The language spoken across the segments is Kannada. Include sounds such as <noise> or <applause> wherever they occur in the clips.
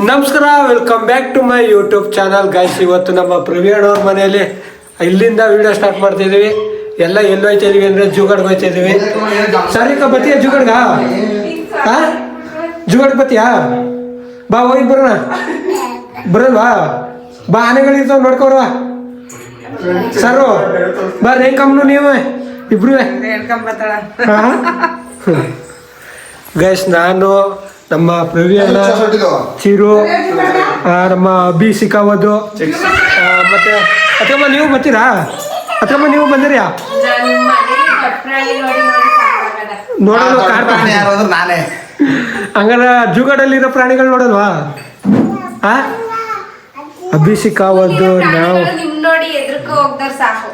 ನಮಸ್ಕಾರ welcome back to my YouTube channel guys ಇವತ್ತು ನಮ್ಮ ಪ್ರವೀಣ್ ಅವ್ರ ಮನೆಯಲ್ಲಿ ಇಲ್ಲಿಂದ ವಿಡಿಯೋ ಸ್ಟಾರ್ಟ್ ಮಾಡ್ತಾ ಇದೀವಿ. ಎಲ್ಲ ಎಲ್ಲಿ ಹೋಯ್ತಾ ಇದೀವಿ ಅಂದ್ರೆ ಜುಗಾಡ್ ಹೋಯ್ತಾ ಇದೀವಿ. ಸರಿಕ ಬತ್ತೀಯ ಜುಗಾಡ್ಗ? ಹಾ ಜೂಗಡ್ ಬತ್ತೀಯಾ ಬಾ ಹೋಗಿ ಬರೋಣ. ಬರಲ್ವಾ? ಬಾ ಆನೆಗಳಿರ್ತಾವ ನೋಡ್ಕೋರ್ವಾ ಸರು ಬಾ ರೇಕಮ್ನು ನೀವು ಇಬ್ರು ಗೈಸ್ ನಾನು ನಮ್ಮ ಪ್ರವೀಣ ಚಿರು ಆ, ನಮ್ಮ ಅಭಿ ಸಿಕ್ಕಾವದು ಮತ್ತೆ ಅಥವಾ ನೀವು ಬರ್ತೀರಾ? ಅಥವಾ ನೀವು ಬಂದಿರ್ಯಾ ನೋಡಲು ಕಾರ್ ನಾನೇ. ಹಂಗಾರ ಜೂಗಡಲ್ಲಿರೋ ಪ್ರಾಣಿಗಳು ನೋಡಲ್ವಾ? ಆ? ಅಭಿ ಸಿಕ್ಕಾವದ್ದು ನಾವು. ನಿಮ್ ನೋಡಿ ಎದ್ರಕೋ ಹೋಗ್ದವ್ರು ಸಾಕು.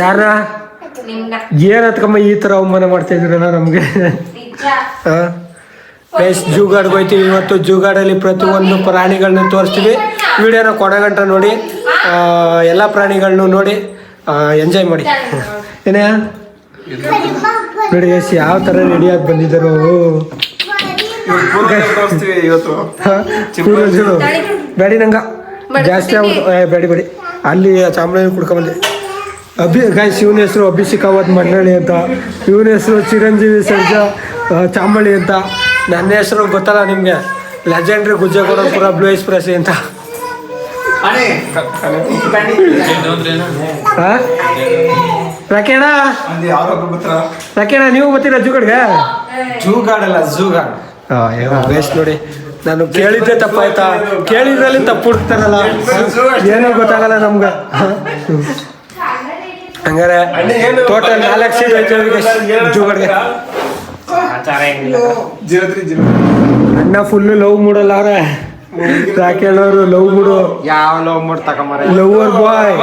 ಯಾರ? ಏನ್ ಅತ್ಕಮ್ಮ ಈ ತರ ಅವಮಾನ ಮಾಡ್ತಾ ಇದ್ರಲ್ಲ ನಮ್ಗೆ? ನಿಜ. ಗೈಸ್ ಜೂಗಾಡ್ಗೆ ಹೋಯ್ತೀವಿ. ಇವತ್ತು ಜೂಗಾಡಲ್ಲಿ ಪ್ರತಿಯೊಂದು ಪ್ರಾಣಿಗಳನ್ನ ತೋರಿಸ್ತೀವಿ. ವಿಡಿಯೋನ ಕೊಡಗಂಟ ನೋಡಿ. ಎಲ್ಲ ಪ್ರಾಣಿಗಳನ್ನು ನೋಡಿ. ಎಂಜಾಯ್ ಮಾಡಿ. ಏನೇ? ನೋಡಿ ಗೈಸ್ ಯಾವ ಥರ ರೆಡಿಯಾಗಿ ಆಗಿ ತೋರಿಸ್ತೀವಿ ಇವತ್ತು. ಪೂರ್ವಜರು? ಬೇಡಿ ನಂಗ. ಜಾಸ್ತಿ ಆಗ್ಬಿಟ್ಟು ಬೇಡಿ ಬೇಡಿ. ಅಲ್ಲಿ ಚಾಮರಾಜ ಕುಡ್ಕೊಂಬಂದೆ ಅಭಿ ಗಾಯ್ ಶಿವನ ಹೆಸರು ಅಭಿಷೇಕ್ ಅವತ್ ಮಂಡಳಿ ಅಂತ. ಇವನ ಹೆಸರು ಚಿರಂಜೀವಿ ಸರ್ಜಾ ಚಾಮಳಿ ಅಂತ. ನನ್ನ ಹೆಸರು ಗೊತ್ತಲ್ಲ ನಿಮಗೆ? ಲೆಜೆಂಡ್ರಿ ಗುಜ್ಜೇಗೌಡಪುರ ಬ್ಲೂ ಎಕ್ಸ್ಪ್ರೆಸ್ ಅಂತ. ರಕೇಣ? ರಕೇಣ ನೀವು ಬರ್ತೀರಾ ಜೂಗಡ್ಗೆ ಜೂಗಾಡಲ್ಲ ಜೂಗಾಡ್ ವೇಸ್ಟ್ ನೋಡಿ. ನಾನು ಕೇಳಿದ್ದೆ ತಪ್ಪಾಯ್ತಾ? ಕೇಳಿದ್ರಲ್ಲಿ ತಪ್ಪು ಹುಡ್ತಾರಲ್ಲ ಏನೋ ಗೊತ್ತಾಗಲ್ಲ ನಮ್ಗೆ. ಹಂಗಾರೆ ಟೋಟಲ್ ನಾಲ್ಕು ಸೀಟ್ ಐತೆ ಜೂಗಡ್ಗೆ ಜೀರೋ ತ್ರೀ ಜೀರೋ ಅಣ್ಣ ಫುಲ್ ಲವ್ ಮೂಡಲ್ಲ ಅವ್ರೆ. ರಾಕೇಣವರು ಲವ್ ಮೂಡು. ಯಾವ ಲವ್ ಮೂಡ್ ತಗೊಂಬಾರ? ಲವರ್ ಬಾಯ್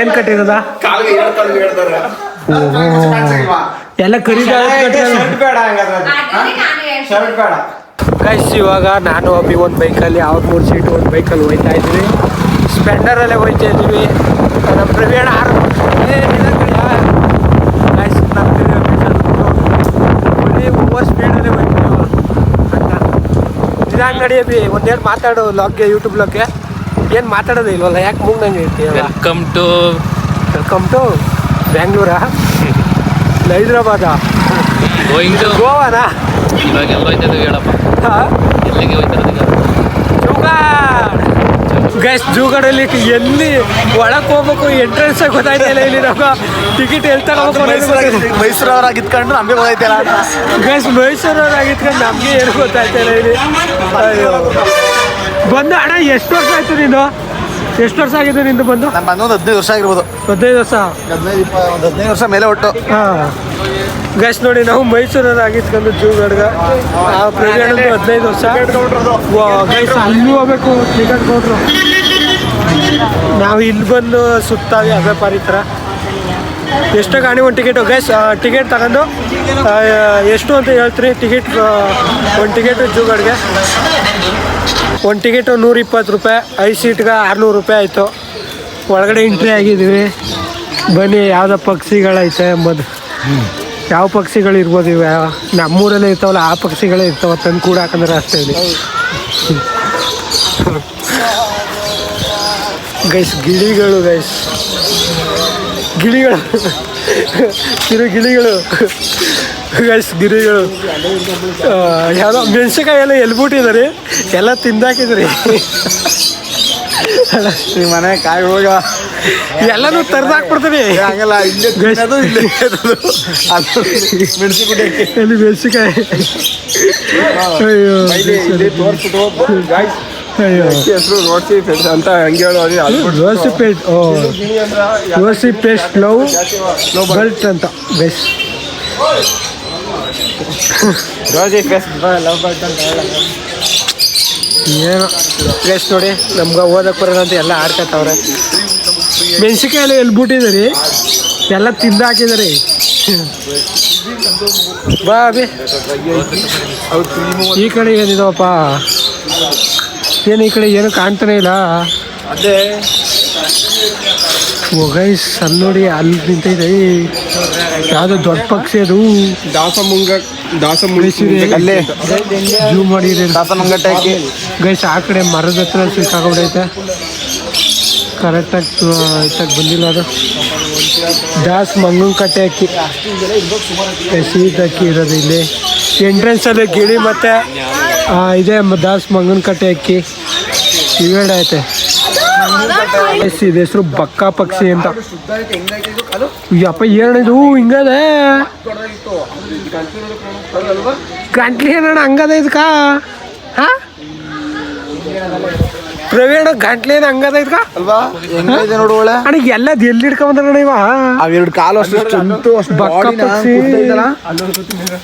ಏನ್ ಕಟ್ಟಿರೋದ? ಎಲ್ಲ ಬೇಡ ಬೇಡ. ಗೈಸ್ ಇವಾಗ ನಾನು ಅಭಿ ಒಂದು ಬೈಕಲ್ಲಿ ಅವ್ರ ಮೂರು ಸೀಟು ಒಂದು ಬೈಕಲ್ಲಿ ಹೋಯ್ತಾ ಇದ್ವಿ. ಸ್ಪೆಂಡರಲ್ಲೇ ಹೋಯ್ತಾ ಇದ್ವಿ ನಮ್ಮ ಪ್ರವೀಣ ಆರು ಹೈದ್ರಾಬಾದ್ ಓವರ್ ಸ್ಪೀಡಲ್ಲೇ ಹೋಯ್ತೀವಿ ಅಂತ. ಒಂದೇನು ಮಾತಾಡು ಲಾಗ್ಗೆ ಯೂಟ್ಯೂಬ್ ಲಾಗ್ಗೆ ಏನು ಮಾತಾಡೋದು ಇಲ್ವಲ್ಲ ಯಾಕೆ ವೆಲ್ಕಮ್ ಟು ವೆಲ್ಕಮ್ ಟು ಬ್ಯಾಂಗ್ಳೂರಾ ಇಲ್ಲ ಹೈದ್ರಾಬಾದಾ ಗೋಯಿಂಗ್ ಟು ಗೋವಾನಾ? ಇವಾಗ ಎಲ್ಲ ಹೇಳಪ್ಪ? ಎಲ್ಲಿಗೆ ಗೈಸ್ ಜೂಗಡಲ್ಲಿ ಎಲ್ಲಿ ಒಳಕ್ ಹೋಗ್ಬೇಕು ಎಂಟ್ರೆನ್ಸ್ ಗೊತ್ತಾಯ್ತಿಲ್ಲ ಇಲ್ಲಿ ನಮ್ಗ. ಟಿಕೆಟ್ ಎಲ್ ತಗೋಬೇಕು ಮೈಸೂರವ್ರಾಗ ಇದ್ಕೊಂಡು ನಮಗೆ ಗೊತ್ತಾಯ್ತಿಲ್ಲ ಗೈಸ್ ಮೈಸೂರವ್ರಾಗಿತ್ಕೊಂಡು ನಮಗೆ ಏನು ಗೊತ್ತಾಯ್ತಿಲ್ಲ ಇಲ್ಲಿ ಬಂದು ಅಣ್ಣ ಎಷ್ಟು ವರ್ಷ ಆಯ್ತು ನೀನು ಎಷ್ಟು ವರ್ಷ ಆಗಿದೆ ನಿಂದು ಬಂದು? ನಮ್ಮ ಬಂದು ಒಂದು ಹದಿನೈದು ವರ್ಷ ಆಗಿರ್ಬೋದು. ಹದಿನೈದು ವರ್ಷ? ಹದಿನೈದು ಒಂದು ಹದಿನೈದು ವರ್ಷ ಮೇಲೆ ಒಟ್ಟು. ಹಾಂ. ಗೈಸ್ ನೋಡಿ, ನಾವು ಮೈಸೂರಲ್ಲಿ ಆಗಿಸ್ಕೊಂಡು ಜೂ ಗಡ್ಗೆ, ಆ ಪ್ರಯಾಣದ್ದು ಹದಿನೈದು ವರ್ಷ. ಗೈಸ್ ಅಲ್ಲಿ ಹೋಗ್ಬೇಕು ಟಿಕೆಟ್ ಕೊಟ್ರು. ನಾವು ಇಲ್ಲಿ ಬಂದು ಸುತ್ತಾವಿ ಅದೇ ಪಾರಿ ಥರ. ಎಷ್ಟು ಗಾಣಿ ಒಂದು ಟಿಕೆಟು ಗೈಸ್ ಟಿಕೆಟ್ ತಗೊಂಡು ಎಷ್ಟು ಅಂತ ಹೇಳ್ತೀರಿ? ಟಿಕೆಟ್ ಒಂದು ಟಿಕೆಟು ಜೂಗಡ್ಗೆ ಒಂದು ಟಿಕೆಟು ನೂರ ಇಪ್ಪತ್ತು ರೂಪಾಯಿ, ಐದು ಸೀಟ್ಗೆ ಆರುನೂರು ರೂಪಾಯಿ ಆಯಿತು. ಒಳಗಡೆ ಎಂಟ್ರಿ ಆಗಿದ್ದೀವಿ. ಬನ್ನಿ, ಯಾವುದೋ ಪಕ್ಷಿಗಳೈತೆ ಎಂಬುದು ಯಾವ ಪಕ್ಷಿಗಳು ಇರ್ಬೋದು ಇವ ನಮ್ಮೂರಲ್ಲೇ ಇರ್ತಾವಲ್ಲ, ಆ ಪಕ್ಷಿಗಳೇ ಇರ್ತಾವ, ತಂದು ಕೂಡ ಹಾಕಂದ್ರೆ ಅಷ್ಟೇ ಇಲ್ಲಿ. ಗೈಸ್ ಗಿಳಿಗಳು ಗೈಸ್ ಗಿಳಿಗಳು. ಕಿರು ಗಿಳಿಗಳು. ಗೈಸ್ ಗಿಳಿಗಳು. ಯಾವ ಯಾವುದೋ ಮೆಣಸಿನ್ಕಾಯಿ ಎಲ್ಲ ಎಲ್ಬಿಟ್ಟಿದ್ದಾರೆ. ಎಲ್ಲ ತಿಂದಾಕಿದ್ರಿ ನಿಮ್ಮ ಮನೆ ಕಾಯಿ ಹೋಗ ಎಲ್ಲನೂ ತರ್ದಾಕ್ಬಿಡ್ತೀನಿ ಹಂಗಲ್ಲ ಇಲ್ಲೇ ತಿನ್ನೋದು ಇಲ್ಲೇ ಅದು ಮೆಣಸಿ ಕುಡಿಯಕ್ಕೆ ಎಲ್ಲಿ ಮೆಣಸಿನ್ಕಾಯಿ? ಅಯ್ಯೋ ಇಲ್ಲಿ ತೋರಿಸ್ಬಿಟ್ಟು ಗಾಯ್ಸ್ ಅಯ್ಯೋ. ಹೆಸರು ನೋಡ್ಸಿ ಪೇಸ್ಟ್ ಅಂತ ಹಂಗೆ ಹೇಳೋ ರೋಸಿ ಪೇಸ್ಟ್ ಓ. ರೋಸಿ ಪೇಸ್ಟ್ ಲವ್ ಬಲ್ಟ್ ಅಂತ best. Rosy paste love bird ಅಂತ ಹೇಳಲ್ಲ ಏನೋ? ಪ್ಲೇಸ್ ನೋಡಿ, ನಮ್ಗೆ ಓದಕ್ಕೆ ಬರೋಣ ಅಂತ ಎಲ್ಲ ಆಡ್ಕೊತಾವ್ರೆ ಮೆಣಸಿಕಾಯಿ ಎಲ್ಲ ಬಿಟ್ಟಿದ್ದಾರೆ ಎಲ್ಲ ತಿಂದು ಹಾಕಿದಾರೆ. ಬಾ ಅಭಿ ಈ ಕಡೆ ಏನಿದಾವಪ್ಪ? ಏನು ಈ ಕಡೆ ಏನು ಕಾಣ್ತಾನೆ ಇಲ್ಲ? ಅದೇ ಗೈಸ್ ಅಲ್ಲಿ ನೋಡಿ, ಅಲ್ಲಿ ನಿಂತೈತೆ. ಯಾವುದೋ ದೊಡ್ಡ ಪಕ್ಷಿ ಅದು. ದಾಸ ಮುಂಗ ಅಲ್ಲೇ ಜೂಮ್ ಮಾಡಿದ್ರೆ ದಾಸಮಂಗಟ್ಟ ಗೈಸ್ ಆ ಕಡೆ ಮರದ ಹತ್ರ ಸಿಕ್ಕಾಕೊಂಡೈತೆ. ಕರೆಕ್ಟಾಗಿ ಇತ್ತಾಗ ಬಂದಿಲ್ಲ ಅದು. ದಾಸ್ ಮಂಗನ್ ಕಟ್ಟೆ ಅಕ್ಕಿ ಸೀಟ್ ಅಕ್ಕಿ ಇರೋದು ಇಲ್ಲಿ. ಎಂಟ್ರೆನ್ಸ್ ಅಲ್ಲಿ ಗಿಳಿ ಮತ್ತೆ ಇದೆ ದಾಸ್ ಮಂಗನ್ ಕಟ್ಟೆ ಅಕ್ಕಿ ಇವೆಡ್ ಐತೆ. ಎಸ್ ಇದೆ ಹೆಸರು ಬಕ್ಕ ಪಕ್ಷಿ ಅಂತ. ಅಪ್ಪ ಏನಿದು? ಹಿಂಗದೆ. ಗಂಟ್ಲಿ ಏನಣ್ಣ ಹಂಗದ ಇದಕ್ಕ? ಹಾ? ಪ್ರವೀಣ ಗಂಟ್ಲಿ ಏನು ಹಂಗದ ಇದಕ್ಕ? ಅಲ್ವಾ? ಹೆಂಗಿದೆ ನೋಡು ಒಳ್ಳೆ? ಅಣ್ಣ ಎಲ್ಲ ಎಲ್ಲಿ ಹಿಡ್ಕೊಂಬಂದ್ರಣ್ಣ ಇವ? ಅವೆರಡು ಕಾಲು ಅಷ್ಟು ಚಂತು ಅಷ್ಟು ಬಕ್ಕ ಪಕ್ಷಿ.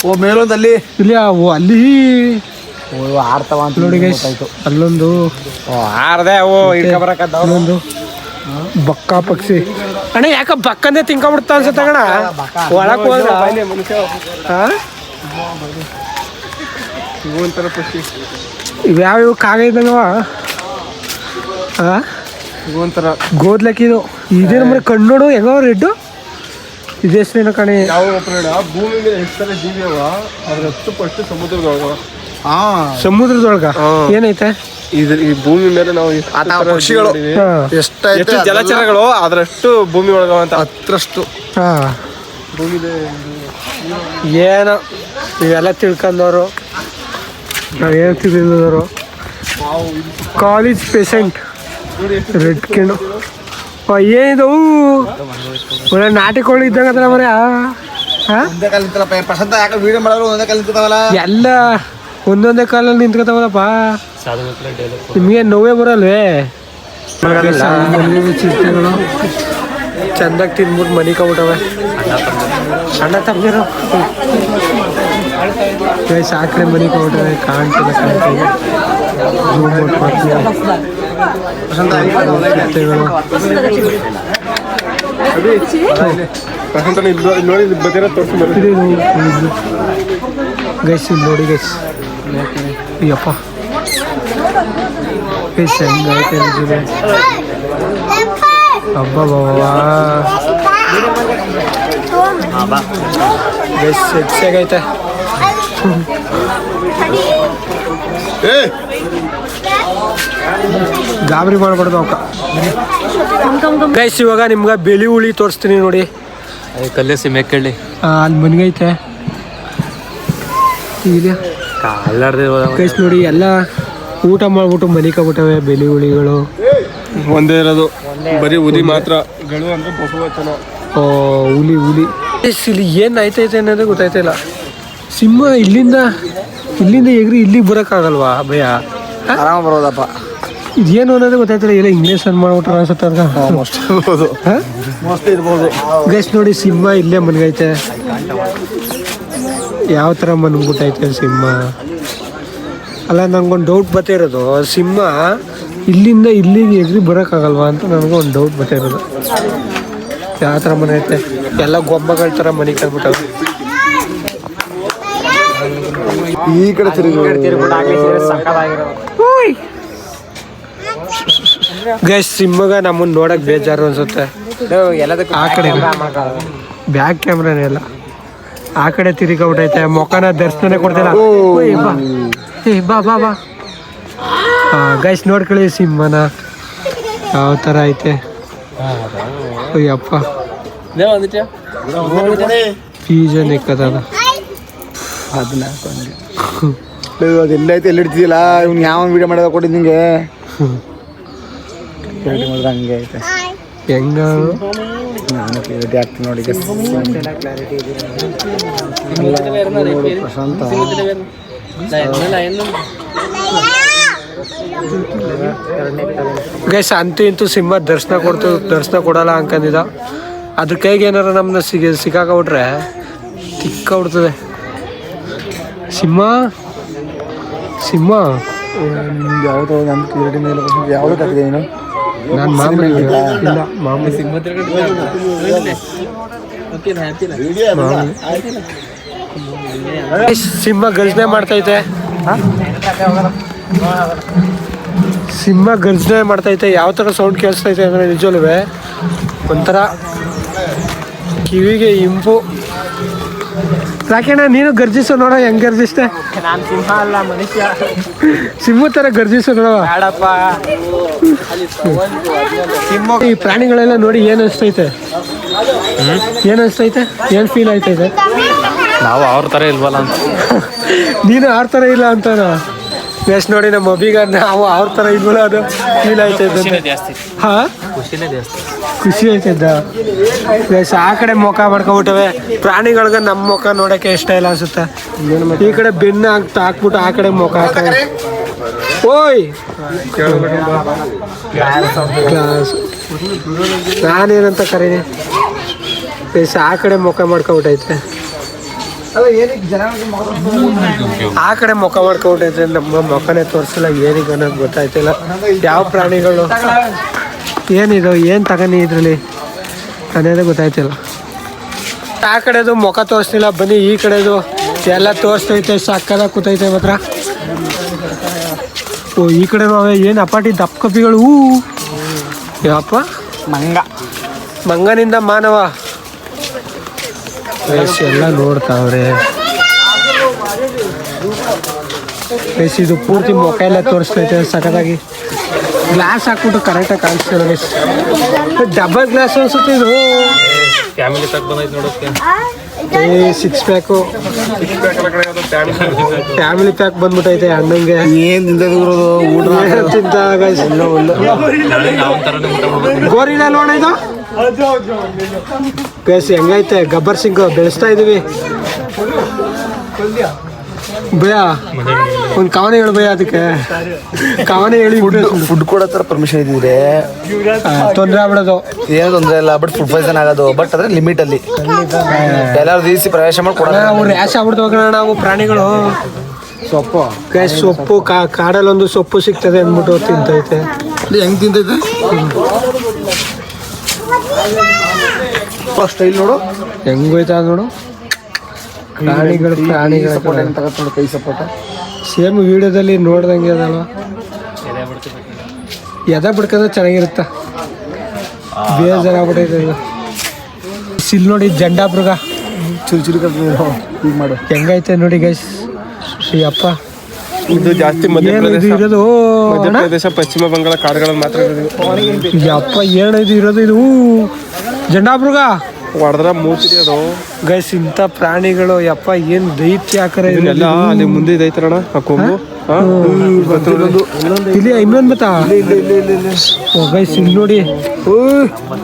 ಓ ಮೇಲೊಂದಲ್ಲಿ ಇಲ್ಲಿ ಅಲ್ಲಿ. ಆಡ್ತಾವ ಅಂತ ನೋಡಿ ಗೈಸ್ ಅಲ್ಲೊಂದು ಆರ್ದೆ ಓ ಅಲ್ಲೊಂದು ಬಕ್ಕ ಪಕ್ಷಿ. ಅಣ್ಣ ಯಾಕ ಬಕ್ಕಂದೇ ತಿನ್ಕೊಂಬಿಡ್ತಾ ಅನ್ಸುತ್ತೆ ಅಣ್ಣ? ಒಳಕ್ ಹೋದ್ರ? ಹಾ ಇವ್ಯಾವ ಕಾಗ ಇದ್ದಂಗವ? ಹಾ ಒಂಥರ ಗೋದ್ಲಕ್ಕಿದು. ಇದೇನು ಮನೆ ಕಣ್ಣು ನೋಡು ಹೆಂಗವ ರೆಡ್ಡು? ಇದೆಷ್ಟೇನೋ ಕಣೆ? ಯಾವ ಭೂಮಿ ಮೇಲೆ ಎಷ್ಟು ಜೀವಿ ಅವ ಅದ್ರ ಹತ್ತು ಪಟ್ಟು ಸಮುದ್ರದೊಳಗ ಸಮುದ್ರದೊಳಗ ಏನೈತೆ? ಇದ್ರ ಈ ಭೂಮಿ ಮೇಲೆ ನಾವು ಪಕ್ಷಿಗಳು. ಹಾ. ಎಷ್ಟೈತೆ ಜಲಚರಗಳು ಅದರಷ್ಟು ಭೂಮಿ ಒಳಗ ಅಂತ. ಹತ್ರಷ್ಟು ಹಾ. ಏನೋ? ಇವೆಲ್ಲ ತಿಳ್ಕೊಂಡವರು ಏನು ತಿಳಿದವರು ಕಾಲೇಜ್ ಪೇಷಂಟ್. ರೆಡ್ ಕಿಣ್ಣು. ಏನಿದವು ಒಳ್ಳೆ ನಾಟಿ ಕೋಳಿ ಇದ್ದಂಗ ಅದಲ್ಲ ಮರ ಹಾ? ಒಂದೇ ಕಾಲ ನಿಂತಲ್ಲಪ್ಪ ಪ್ರಶಾಂತ ಯಾಕೆ ವಿಡಿಯೋ ಮಾಡೋರು ಒಂದೇ ಕಾಲ ನಿಂತಿರ್ತಾವಲ್ಲ ಎಲ್ಲ ಒಂದೊಂದೇ ಕಾಲಲ್ಲಿ ನಿಂತ್ಕೊತಾವಲ್ಲಪ್ಪ. ನಿಮಗೆ ನೋವೇ ಬರಲ್ವೇ? ಚಂದಾಗಿ ತಿನ್ಬಿಟ್ಟು ಮನೆ ಕಬಿಟ್ಟವೆ ಅಣ್ಣ ತಮ್ಮಿರೋ ಸಾಕ್ರೆ ಮನೆ ಕಬಿಟ್ಟವೆ ಕಾಣ್ತಿಲ್ಲ ಕಾಣ್ತಿಲ್ಲ. ಜೂಮ್ ಔಟ್ ಮಾಡ್ತೀವಿ ನೋಡಿ ಗೈಸ್ ನೋಡಿ ಗೈಸ್. ಅಯ್ಯಪ್ಪ ಫಿಶ್ ಹೆಂಗೈತೆ ಹಬ್ಬ ಬಾಬಾ ಗೈಸ್ ಹೆಚ್ಚಾಗೈತೆ ಗಾಬರಿ ಮಾಡ್ಬಾರ್ದು ಅವಕ್ಕ ಗೈಸ್ ಇವಾಗ ನಿಮ್ಗೆ ಬೆಳಿ ಹುಳಿ ತೋರಿಸ್ತೀನಿ ನೋಡಿ. ಕಲ್ಲೇಸಿ ಮೆಕ್ಕಳ್ಳಿ ಆ, ಅಲ್ಲಿ ಮನ್ಗೈತೆ. ಇದೆ ಗೈಸ್ ನೋಡಿ ಎಲ್ಲ ಊಟ ಮಾಡ್ಬಿಟ್ಟು ಮನಿಕೊಬಿಟ್ಟವೆ ಬೆಲಿ ಹುಳಿಗಳು. ಒಂದೇ ಇರೋದು. ಬರೀ ಉದಿ ಮಾತ್ರ. ಗಳು ಅಂದ್ರೆ ಬಹುವಚನ ಓ ಹುಲಿ ಹುಲಿ. ಇಲ್ಲಿ ಏನು ಆಯ್ತೈತೆ ಅನ್ನೋದೇ ಗೊತ್ತಾಯ್ತಿಲ್ಲ ಸಿಂಹ ಇಲ್ಲಿಂದ ಇಲ್ಲಿಂದ ಎಗ್ರಿ ಇಲ್ಲಿಗೆ ಬರೋಕ್ಕಾಗಲ್ವಾ ಭಯ? ಆರಾಮ ಬರೋದಪ್ಪ. ಇದೇನು ಅನ್ನೋದೇ ಗೊತ್ತಾಯ್ತಿಲ್ಲ ಇಲ್ಲ ಇಂಗ್ಲೀಷ್ ಅನ್ ಮಾಡ್ಬಿಟ್ರೆ ಅನ್ಸುತ್ತೆ ಅದ್ಕ. ಮೋಸ್ಟ್ ಇರ್ಬೋದು. ಮೋಸ್ಟ್ ಇರ್ಬೋದು. ಗೈಸ್ ನೋಡಿ ಸಿಂಹ ಇಲ್ಲೇ ಮನ್ಗೈತೆ ಯಾವ ಥರ ಬಂದ್ಬಿಟ್ಟೈತೆ ಸಿಂಹ? ಅಲ್ಲ ನಂಗೊಂದು ಡೌಟ್ ಬರ್ತಿರೋದು ಸಿಂಹ ಇಲ್ಲಿಂದ ಇಲ್ಲಿಗೆ ಎಗ್ರಿ ಬರೋಕ್ಕಾಗಲ್ವಾ ಅಂತ ನನಗೊಂದು ಒಂದು ಡೌಟ್ ಬರ್ತಿರೋದು ಯಾವ ಥರ ಮನೆ ಐತೆ? ಎಲ್ಲ ಗೊಂಬಗಳ ಥರ ಮನೆ ಕಲ್ಬಿಟ್ಟವೆ ಈ ಕಡೆ ತಿರುಗಿ. ಗೈಸ್ ಸಿಂಹಗ ನಮ್ಮನ್ನ ನೋಡಕ್ ಬೇಜಾರು ಅನ್ಸುತ್ತೆ. ಆ ಕಡೆ ಬ್ಯಾಕ್ ಕ್ಯಾಮ್ರಾನೇ ಇಲ್ಲ. ಆ ಕಡೆ ತಿರುಗಬಿಟ್ಟೈತೆ ಮೊಕನ ದರ್ಶನ ಕೊಡ್ತಿಲ್ಲ. ಓಯ್ ಬಾ. ಏ ಬಾ ಬಾ ಬಾ. ಗೈಸ್ ನೋಡ್ಕೊಳ್ಳಿ ಸಿಂಹನ. ಯಾವ ಥರ ಐತೆ. ಅಯ್ಯಪ್ಪ ಪೀಜನ್ ಇಕ್ಕದ ಅದನ್ನ ಎಲ್ಲೈತೆ ಎಲ್ಲಿ ಇಡ್ತಿದಿಲ್ಲ ಇವ್ನು ಯಾವ ವಿಡಿಯೋ ಮಾಡೋದ ಕೊಟ್ಟಿದ್ದು ನಿಂಗೆ? ಹಂಗೆ ಐತೆ. ಹೆಂಗ? ನಾನು ಕ್ಲಾರಿಟಿ ಆಗ್ತೀನಿ ನೋಡಿ ಪ್ರಶಾಂತ. ಗೈಸ್ ಅಂತೂ ಇಂತೂ ಸಿಂಹ ದರ್ಶನ ಕೊಡ್ತು ದರ್ಶನ ಕೊಡಲ್ಲ ಅಂಕಂದಿದ ಅದ್ರ ಕೈಗೆ ಏನಾರ ನಮ್ಮನ್ನ ಸಿಗ ಸಿಕ್ಕಾಕೊಬಿಟ್ರೆ ತಿಕ್ಕ ಬಿಡ್ತದೆ ಸಿಂಹ? ಸಿಂಹ ಯಾವುದೋ ನಮ್ಮ ಕ್ಲಾರಿಟಿ ಮೇಲೆ ಯಾವುದು ಕಟ್ಟಿದೆ ನೀನು? ನಾನು ಮಾಮೂಲಿ ಇಲ್ಲ ಮಾಮೂಲಿ. ಸಿಂಹ ಗರ್ಜನೆ ಮಾಡ್ತೈತೆ. ಸಿಂಹ ಗರ್ಜನೆ ಮಾಡ್ತೈತೆ. ಯಾವ ಥರ ಸೌಂಡ್ ಕೇಳಿಸ್ತೈತೆ ಅಂದರೆ ನಿಜವಲ್ವೇ ಒಂಥರ ಕಿವಿಗೆ ಇಂಪು. ಯಾಕೆಣ್ಣ ನೀನು ಗರ್ಜಿಸು ನೋಡ ಹೆಂಗ್ ಗರ್ಜಿಸ್ತೆ ನಾನು ಸಿಂಹ ಅಲ್ಲ ಮನುಷ್ಯ. ಸಿಂಹ ತರ ಗರ್ಜಿಸು ನೋಡಪ್ಪ ಈ ಪ್ರಾಣಿಗಳೆಲ್ಲ ನೋಡಿ ಏನು ಅನಿಸ್ತೈತೆ? ಏನು ಅನಿಸ್ತೈತೆ? ಏನು ಫೀಲ್ ಆಯ್ತೈತೆ? ನಾವು ಅವ್ರ ಥರ ಇಲ್ವಲ್ಲ ಅಂತ. <laughs> ನೀನು ಅವ್ರ ಥರ ಇಲ್ಲ ಅಂತಾನ? ಎಷ್ಟು ನೋಡಿ ನಮ್ಮ ಅಭಿಗ ನಾವು ಅವ್ರ ಥರ ಇಲ್ವಲ್ಲ ಅದು ಫೀಲ್ ಆಯ್ತೈತೆ ಹಾ? ಖುಷಿ ಆಯ್ತಿದ್ದ ಎಸ್ ಆ ಕಡೆ ಮುಖ ಮಾಡ್ಕೊಬಿಟ್ಟವೆ. ಪ್ರಾಣಿಗಳ್ಗೆ ನಮ್ಮ ಮುಖ ನೋಡಕ್ಕೆ ಇಷ್ಟ ಇಲ್ಲ ಅನ್ಸುತ್ತೆ. ಈ ಕಡೆ ಬೆನ್ನು ಹಾಕ್ತಾ ಹಾಕ್ಬಿಟ್ಟು ಆ ಕಡೆ ಮುಖ ಹಾಕ ಓಯ್! ಕ್ಲಾಸ್. ನಾನೇನಂತ ಕರೀನಿ? ಎಸ್ ಆ ಕಡೆ ಮುಖ ಮಾಡ್ಕೊಬಿಟ್ಟೈತೆ. ಆ ಕಡೆ ಮುಖ ಮಾಡ್ಕೊಬಿಟ್ಟೈತೆ. ನಮ್ಮ ಮುಖನೇ ತೋರಿಸಿಲ್ಲ ಏನಿಗೆ ಅನ್ನೋದು ಗೊತ್ತಾಯ್ತಿಲ್ಲ. ಯಾವ ಪ್ರಾಣಿಗಳು? ಏನಿದು ಏನು ತಗನಿ ಇದರಲ್ಲಿ? ಅನ್ನೋದೇ ಗೊತ್ತಾಯ್ತಿಲ್ಲ. ಆ ಕಡೆದು ಮುಖ ತೋರಿಸ್ತಿಲ್ಲ ಬನ್ನಿ ಈ ಕಡೆದು ಎಲ್ಲ ತೋರಿಸ್ತೈತೆ ಸಕ್ಕದ ಕೂತೈತೆ ಮಾತ್ರ. ಓ ಈ ಕಡೆ ಅವೇ ಏನು ಅಪಾಟಿ ದಪ್ಪ ಕಪ್ಪಿಗಳು ಯಾಪ ಯಪ್ಪ ಮಂಗ. ಮಂಗನಿಂದ ಮಾನವ. ಎಲ್ಲ ನೋಡ್ತಾವ್ರೆ. ಬೇಸ್ ಇದು ಪೂರ್ತಿ ಮೊಕೈಲ ಎಲ್ಲ ತೋರಿಸ್ತೈತೆ ಸಖತ್ತಾಗಿ. ಗ್ಲಾಸ್ ಹಾಕ್ಬಿಟ್ಟು ಕರೆಕ್ಟಾಗಿ ಕಾಣಿಸ್ತಿಲ್ಲ ಬೇಸ್ ಡಬಲ್ ಗ್ಲಾಸ್ ಅನ್ಸುತ್ತೆ ಇದು. ಫ್ಯಾಮಿಲಿ ತಗ ಬಂದೈತೆ ನೋಡೋಕೆ ಸಿಕ್ಸ್ ಪ್ಯಾಕು ಫ್ಯಾಮಿಲಿ ಪ್ಯಾಕ್ ಬಂದ್ಬಿಟ್ಟೈತೆ ಅಣ್ಣಂಗೆ. ಏನ್ ತಿಂತದಿರೋದು ಊಟ ತಿಂತ ಗೋರಿನ ನೋಡ ಇದು? ಗೈಸ್ ಹೆಂಗೈತೆ? ಗಬ್ಬರ್ ಸಿಂಗ್ ಬೆಳೆಸ್ತಾ ಇದೀವಿ. ಭಯ? ಒಂದು ಕವನ ಹೇಳು ಭಯ ಅದಕ್ಕೆ. ಕವನ ಹೇಳಿ ಫುಡ್ ಕೊಡೋ ಥರ ಪರ್ಮಿಷನ್ ಇದ್ದಿದ್ರೆ ತೊಂದರೆ ಆಗ್ಬಿಡೋದು. ಏನು ತೊಂದರೆ ಇಲ್ಲ ಬಟ್ ಫುಡ್ ಪಾಯ್ಸನ್ ಆಗೋದು. ಬಟ್ ಅದ್ರ ಲಿಮಿಟ್ ಅಲ್ಲಿ. ಎಲ್ಲರೂ ದೀಸಿ ಪ್ರವೇಶ ಮಾಡಿ ಕೊಡೋಣ ನಾವು ರ್ಯಾಶ್ ಆಗ್ಬಿಡ್ತು ಹೋಗೋಣ ನಾವು ಪ್ರಾಣಿಗಳು. ಸೊಪ್ಪು. ಕೈ ಸೊಪ್ಪು ಕಾ ಕಾಡಲ್ಲೊಂದು ಸೊಪ್ಪು ಸಿಗ್ತದೆ ಅಂದ್ಬಿಟ್ಟು ತಿಂತೈತೆ. ಹೆಂಗ್ ತಿಂತೈತೆ? ಫಸ್ಟ್ ಇಲ್ಲಿ ನೋಡು. ಹೆಂಗೋಯ್ತಾ ನೋಡು. ಪ್ರಾಣಿಗಳು ಪ್ರಾಣಿಗಳ ಸಪೋರ್ಟ್ ಹೆಂಗ್ ತಗತ್ ನೋಡು ಕೈ ಸಪೋರ್ಟ್ ಸೇಮ್ ವಿಡಿಯೋದಲ್ಲಿ ನೋಡ್ದಂಗೆ ಅದಲ್ಲ ಎದೆ ಬಿಡ್ಕೊಂಡ್ರೆ ಚೆನ್ನಾಗಿರುತ್ತ. ಬೇಜಾರಾಗ್ಬಿಟ್ಟೈತೆ ಇದು. ಸಿಲ್ ನೋಡಿ ಜಂಡಾ ಮೃಗ ಚುರು ಚುರು ಈಗ ಮಾಡು. ಹೆಂಗೈತೆ ನೋಡಿ ಗೈಸ್ ಶ್ರೀ ಅಪ್ಪ. ಇದು ಜಾಸ್ತಿ ಏನು ಇದು ಮಧ್ಯಪ್ರದೇಶ ಇರೋದು ಅಣ್ಣ? ಮಧ್ಯಪ್ರದೇಶ ಪಶ್ಚಿಮ ಬಂಗಾಳ ಕಾಡುಗಳಲ್ಲಿ ಮಾತ್ರ ಇರೋದು. ಈ ಅಪ್ಪ ಏನು ಇದು ಇರೋದು? ಇದು ಜಂಡಾ ಮೃಗ ಹೊಡೆದ್ರ ಮೂತಿದೆ ಅದು ಗೈಸ್ ಇಂಥ ಪ್ರಾಣಿಗಳು ಯಪ್ಪ ಏನು ದೈತ್ಯ ಆಕರ ಇದೆ ಇದನ್ನೆಲ್ಲ ಅಲ್ಲಿ ಮುಂದೆ ಇದೈತರಣ ಆ ಕೊಂಬು? ಇಲ್ಲಿ ಇನ್ನೊಂದು ಬತ್ತಾ? ಓ ಗೈಸ್ ಇಲ್ಲಿ ನೋಡಿ.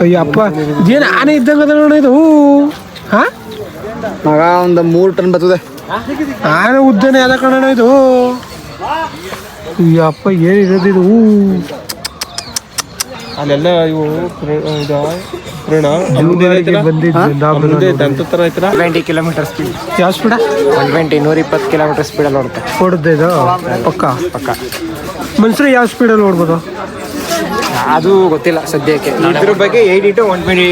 ಅಯ್ಯಪ್ಪ ಏನ್ ಆನೆ ಇದ್ದಂಗ ಅದ ನೋಡಿ ಇದು? ಹಾ. ಮಗ ಒಂದು ಮೂರು ಟನ್ ಬರ್ತದೆ. ಆನೆ ಉದ್ದನೆ ಅದ ಕಣ ಇದು. ಅಯ್ಯಪ್ಪ ಏನಿರೋದು ಇದು? ಅಲ್ಲೆಲ್ಲ ಇವು ಪ್ರ- ಇದು ಪುರಾಣ ಮುಂದೆ ದಂತ ತರ ಐತಲ್ಲ? ಟ್ವೆಂಟಿ ಕಿಲೋಮೀಟರ್ ಸ್ಪೀಡ್ ಯಾವ ಸ್ಪೀಡ ಒನ್ ಟ್ವೆಂಟಿ ನೂರ ಇಪ್ಪತ್ತು ಕಿಲೋಮೀಟರ್ ಸ್ಪೀಡಲ್ಲಿ ಓಡುತ್ತೆ. ಓಡುತ್ತೆ ಇದು? ಪಕ್ಕ? ಪಕ್ಕ. ಮನುಷ್ಯರು ಯಾವ ಸ್ಪೀಡಲ್ಲಿ ಓಡ್ಬೋದು? ಅದು ಗೊತ್ತಿಲ್ಲ ಸದ್ಯಕ್ಕೆ. ಇದ್ರ ಬಗ್ಗೆ eighty to one twenty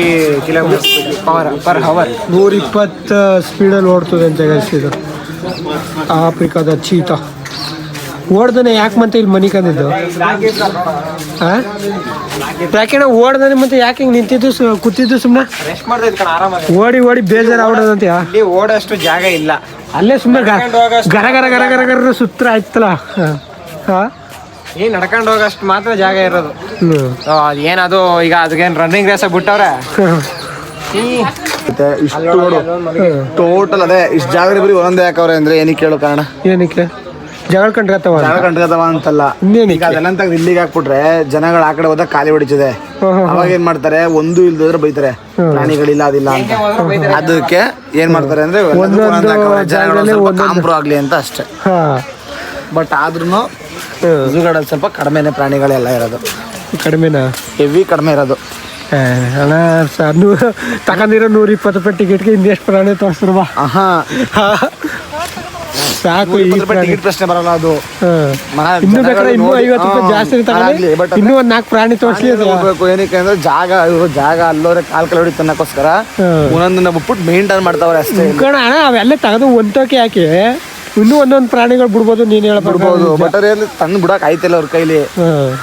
kilometre power per hour ನೂರ ಇಪ್ಪತ್ತು ಸ್ಪೀಡಲ್ಲಿ ಓಡ್ತದೆ ಅಂತ ಇದು ಆಫ್ರಿಕಾದ ಚೀತ. ಓಡ್ದನೆ ಯಾಕೆ ಮತ್ತೆ ಇಲ್ಲಿ ಮನಿ ಕಂದಿದ್ದು ಯಾಕೆ ಓಡ್ದನೆ ಮತ್ತೆ ಯಾಕೆ ಹಿಂಗೆ ನಿಂತಿದ್ದು ಸು ಕೂತಿದ್ದು ಸುಮ್ಮನೆ ಓಡಿ ಓಡಿ ಬೇಜಾರು ಇಲ್ಲಿ ಓಡೋಷ್ಟು ಜಾಗ ಇಲ್ಲ. ಅಲ್ಲೇ ಸುಮ್ಮನೆ ಗರ ಗರ ಗರ ಗರ ಗರ ಸುತ್ರ ಆಯ್ತಲ್ಲ. ಹಾಂ. ಏನ್ ನಡ್ಕೊಂಡು ಹೋಗೋಷ್ಟು ಮಾತ್ರ ಜಾಗ ಇರೋದು. ಏನದು ಈಗ ಅದಕ್ಕೇನು ರನ್ನಿಂಗ್ ರೇಸ ಬಿಟ್ಟವ್ರೆ? ಇಷ್ಟು ನೋಡು. ಟೋಟಲ್ ಅದೇ ಇಷ್ಟು ಜಾಗ ಬರೀ ಒಂದೊಂದೇ ಹಾಕವ್ರೆ ಅಂದ್ರೆ ಏನಕ್ಕೆ ಕೇಳೋ ಕಾರಣ? ಏನಕ್ಕೆ? ಜಗಳ ಕಂಡ್ರತ್ತವ ಜಗಳ ಕಂಡ್ಕದವ ಅಂತಲ್ಲ? ಈಗ ಅದೆಲ್ಲ ಅಂತ ಇಲ್ಲಿಗೆ ಹಾಕ್ಬಿಟ್ರೆ ಜನಗಳು ಆ ಕಡೆ ಹೋದಾಗ ಖಾಲಿ ಹೊಡಿತಿದೆ. ಅವಾಗ ಏನ್ ಮಾಡ್ತಾರೆ? ಒಂದು ಇಲ್ದಿದ್ರೆ ಬೈತಾರೆ. ಪ್ರಾಣಿಗಳಿಲ್ಲ ಅದಿಲ್ಲ ಅಂತ. ಅದಕ್ಕೆ ಏನ್ ಮಾಡ್ತಾರೆ ಅಂದ್ರೆ. ಜನಗಳು ಆಗ್ಲಿ ಅಂತ ಅಷ್ಟೇ. ಬಟ್ ಆದ್ರೂ ಝೂಗಳಲ್ಲಿ ಸ್ವಲ್ಪ ಕಡಿಮೆನೆ ಪ್ರಾಣಿಗಳೆಲ್ಲ ಇರೋದು. ಕಡಿಮೆನಾ? ಹೆವಿ ಕಡಿಮೆ ಇರೋದು. ಅಣ್ಣ ಸರ್ ನೂರು ತಗೊಂಡಿರೋ ನೂರ ಇಪ್ಪತ್ತು ರೂಪಾಯಿ ಟಿಕೆಟ್ಗೆ ಇನ್ನೆಷ್ಟು ಪ್ರಾಣಿ ತೋರಿಸ್ರವ ಆಹಾ. ಸಾಕು ಈ ಟಿಕೆಟ್ ಪ್ರಶ್ನೆ ಬರಲ್ಲ ಅದು. ಇನ್ನು ಬೇಕಾದ್ರೆ ಇನ್ನೂ ಐವತ್ತು ರೂಪಾಯಿ ಜಾಸ್ತಿ ತಗೊಳ್ಳಿ. ಇನ್ನೂ ಒಂದು ನಾಲ್ಕು ಪ್ರಾಣಿ ತೋರಿಸಿ ಏನಕ್ಕೆ ಅಂದ್ರೆ ಜಾಗ ಇವ್ರು ಜಾಗ ಅಲ್ಲೋರೆ ಕಾಲ್ ಕಲ್ ಹೊಡಿತು ಅನ್ನಕ್ಕೋಸ್ಕರ ಹ್ಮ್. ಒಂದೊಂದನ್ನ ಬಿಟ್ಬಿಟ್ಟು ಮೇಂಟೈನ್ ಮಾಡ್ತಾವ್ರೆ ಅಷ್ಟೇ ಕಣ ಅವೆಲ್ಲ ತೆಗೆದು ಒಂದೋಕೆ ಹಾಕಿ ಇನ್ನೂ ಒಂದೊಂದು ಪ್ರಾಣಿಗಳು ಬಿಡ್ಬೋದು ನೀನು ಬಿಡ್ಬೋದು ಹೇಳ್ಬೋದು ಬಟ್ ಅಲ್ಲಿ ತಂದು ಬಿಡಕ್ ಆಯ್ತಿಲ್ಲ ಅವ್ರ ಕೈಲಿ.